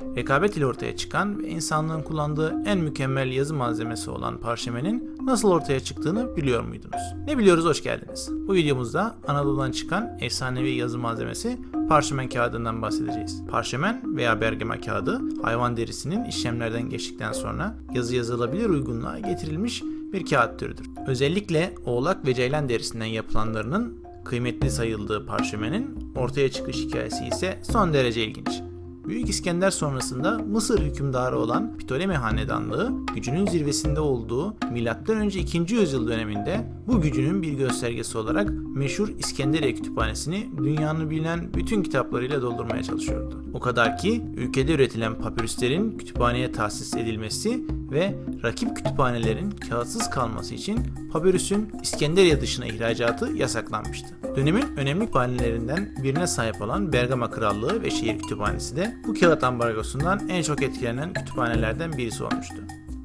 Rekabet ile ortaya çıkan ve insanlığın kullandığı en mükemmel yazı malzemesi olan parşömenin nasıl ortaya çıktığını biliyor muydunuz? Ne biliyoruz hoş geldiniz. Bu videomuzda Anadolu'dan çıkan efsanevi yazı malzemesi parşömen kağıdından bahsedeceğiz. Parşömen veya bergama kağıdı hayvan derisinin işlemlerden geçtikten sonra yazı yazılabilir uygunluğa getirilmiş bir kağıt türüdür. Özellikle oğlak ve ceylan derisinden yapılanlarının kıymetli sayıldığı parşömenin ortaya çıkış hikayesi ise son derece ilginç. Büyük İskender sonrasında Mısır hükümdarı olan Ptolemy Hanedanlığı gücünün zirvesinde olduğu M.Ö. 2. yüzyıl döneminde bu gücünün bir göstergesi olarak meşhur İskenderiye Kütüphanesi'ni dünyanın bilinen bütün kitaplarıyla doldurmaya çalışıyordu. O kadar ki ülkede üretilen papirüslerin kütüphaneye tahsis edilmesi ve rakip kütüphanelerin kağıtsız kalması için papirüsün İskenderiye dışına ihracatı yasaklanmıştı. Dönemin önemli kütüphanelerinden birine sahip olan Bergama Krallığı ve Şehir Kütüphanesi de bu kağıt ambargosundan en çok etkilenen kütüphanelerden birisi olmuştu.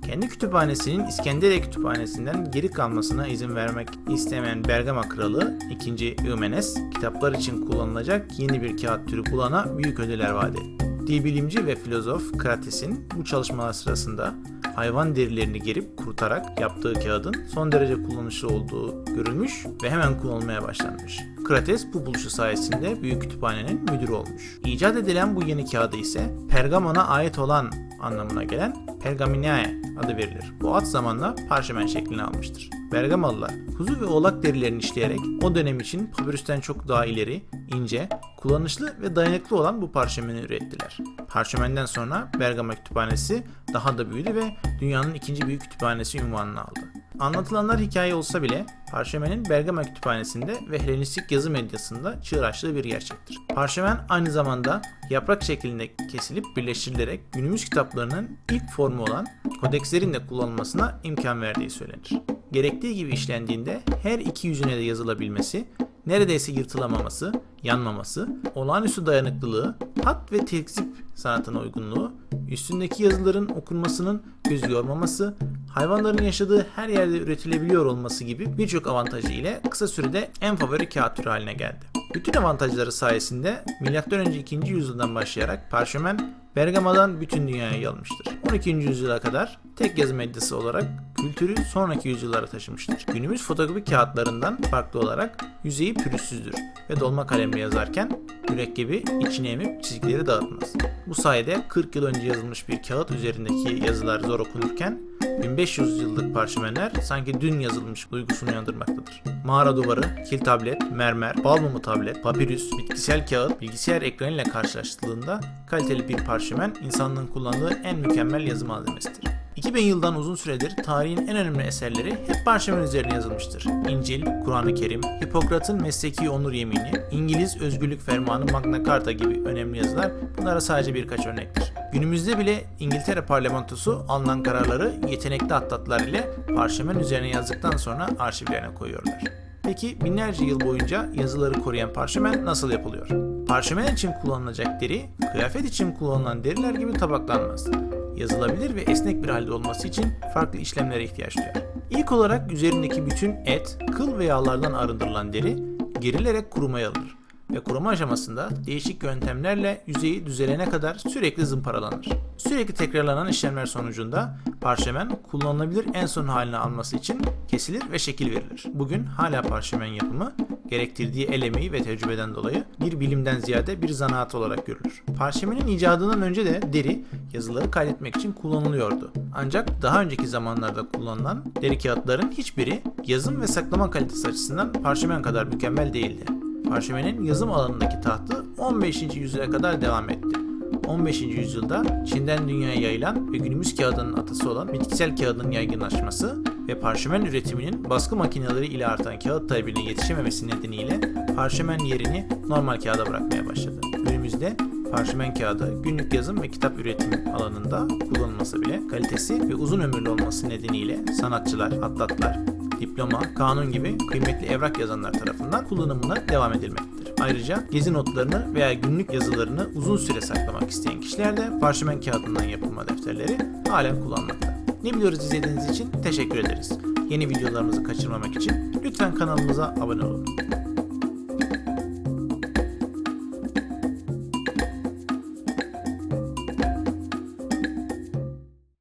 Kendi kütüphanesinin İskenderiye Kütüphanesi'nden geri kalmasına izin vermek istemeyen Bergama Kralı 2. Eumenes, kitaplar için kullanılacak yeni bir kağıt türü bulana büyük ödüller vaat etti. Dil bilimci ve filozof Krates'in bu çalışmalar sırasında hayvan derilerini gerip kurutarak yaptığı kağıdın son derece kullanışlı olduğu görülmüş ve hemen kullanılmaya başlanmış. Krates bu buluşu sayesinde Büyük Kütüphane'nin müdürü olmuş. İcat edilen bu yeni kağıdı ise Pergamon'a ait olan anlamına gelen Pergaminae adı verilir. Bu ad zamanla parşömen şeklini almıştır. Bergamalılar kuzu ve oğlak derilerini işleyerek o dönem için papirüsten çok daha ileri, ince, kullanışlı ve dayanıklı olan bu parşömeni ürettiler. Parşömenden sonra Bergama Kütüphanesi daha da büyüdü ve dünyanın ikinci büyük kütüphanesi unvanını aldı. Anlatılanlar hikaye olsa bile parşömenin Bergama Kütüphanesi'nde ve Helenistik yazı medyasında çığır açtığı bir gerçektir. Parşömen aynı zamanda yaprak şeklinde kesilip birleştirilerek günümüz kitaplarının ilk formu olan kodekslerin de kullanılmasına imkan verdiği söylenir. Gerektiği gibi işlendiğinde her iki yüzüne de yazılabilmesi, neredeyse yırtılamaması, yanmaması, olağanüstü dayanıklılığı, hat ve tekzip sanatına uygunluğu, üstündeki yazıların okunmasının göz yormaması, hayvanların yaşadığı her yerde üretilebiliyor olması gibi birçok avantajı ile kısa sürede en favori kağıt türü haline geldi. Bütün avantajları sayesinde M.Ö. 2. yüzyıldan başlayarak parşömen Bergama'dan bütün dünyaya yayılmıştır. 12. yüzyıla kadar tek yazı medyası olarak kültürü sonraki yüzyıllara taşımıştır. Günümüz fotokopi kağıtlarından farklı olarak yüzeyi pürüzsüzdür ve dolma kalemle yazarken mürekkebi içine emip çizgileri dağıtmaz. Bu sayede 40 yıl önce yazılmış bir kağıt üzerindeki yazılar zor okunurken 1500 yıllık parşömenler sanki dün yazılmış duygusunu uyandırmaktadır. Mağara duvarı, kil tablet, mermer, bal mumu tablet, papirüs, bitkisel kağıt, bilgisayar ekranıyla karşılaştırıldığında kaliteli bir parşömen insanlığın kullandığı en mükemmel yazı malzemesidir. 2000 yıldan uzun süredir tarihin en önemli eserleri hep parşömen üzerine yazılmıştır. İncil, Kur'an-ı Kerim, Hipokrat'ın mesleki onur yemini, İngiliz Özgürlük Fermanı Magna Carta gibi önemli yazılar bunlara sadece birkaç örnektir. Günümüzde bile İngiltere parlamentosu alınan kararları yetenekli atlatlar ile parşömen üzerine yazdıktan sonra arşivlerine koyuyorlar. Peki binlerce yıl boyunca yazıları koruyan parşömen nasıl yapılıyor? Parşömen için kullanılacak deri, kıyafet için kullanılan deriler gibi tabaklanmaz yazılabilir ve esnek bir halde olması için farklı işlemlere ihtiyaç duyar. İlk olarak üzerindeki bütün et, kıl ve yağlardan arındırılan deri gerilerek kurumaya alınır ve kuruma aşamasında değişik yöntemlerle yüzeyi düzelene kadar sürekli zımparalanır. Sürekli tekrarlanan işlemler sonucunda parşömen kullanılabilir en son haline alması için kesilir ve şekil verilir. Bugün hala parşömen yapımı gerektirdiği el emeği ve tecrübeden dolayı bir bilimden ziyade bir zanaat olarak görülür. Parşömenin icadından önce de deri yazıları kaydetmek için kullanılıyordu. Ancak daha önceki zamanlarda kullanılan deri kağıtların hiçbiri yazım ve saklama kalitesi açısından parşömen kadar mükemmel değildi. Parşömenin yazım alanındaki tahtı 15. yüzyıla kadar devam etti. 15. yüzyılda Çin'den dünyaya yayılan ve günümüz kağıdının atası olan bitkisel kağıdın yaygınlaşması ve parşömen üretiminin baskı makineleri ile artan kağıt talebine yetişememesi nedeniyle parşömen yerini normal kağıda bırakmaya başladı. Günümüzde parşömen kağıdı günlük yazım ve kitap üretim alanında kullanılması bile kalitesi ve uzun ömürlü olması nedeniyle sanatçılar, atlatlar, diploma, kanun gibi kıymetli evrak yazanlar tarafından kullanımına devam edilmektedir. Ayrıca gezi notlarını veya günlük yazılarını uzun süre saklamak isteyen kişiler de parşömen kağıdından yapılma defterleri halen kullanmakta. Ne biliyoruz izlediğiniz için teşekkür ederiz. Yeni videolarımızı kaçırmamak için lütfen kanalımıza abone olun.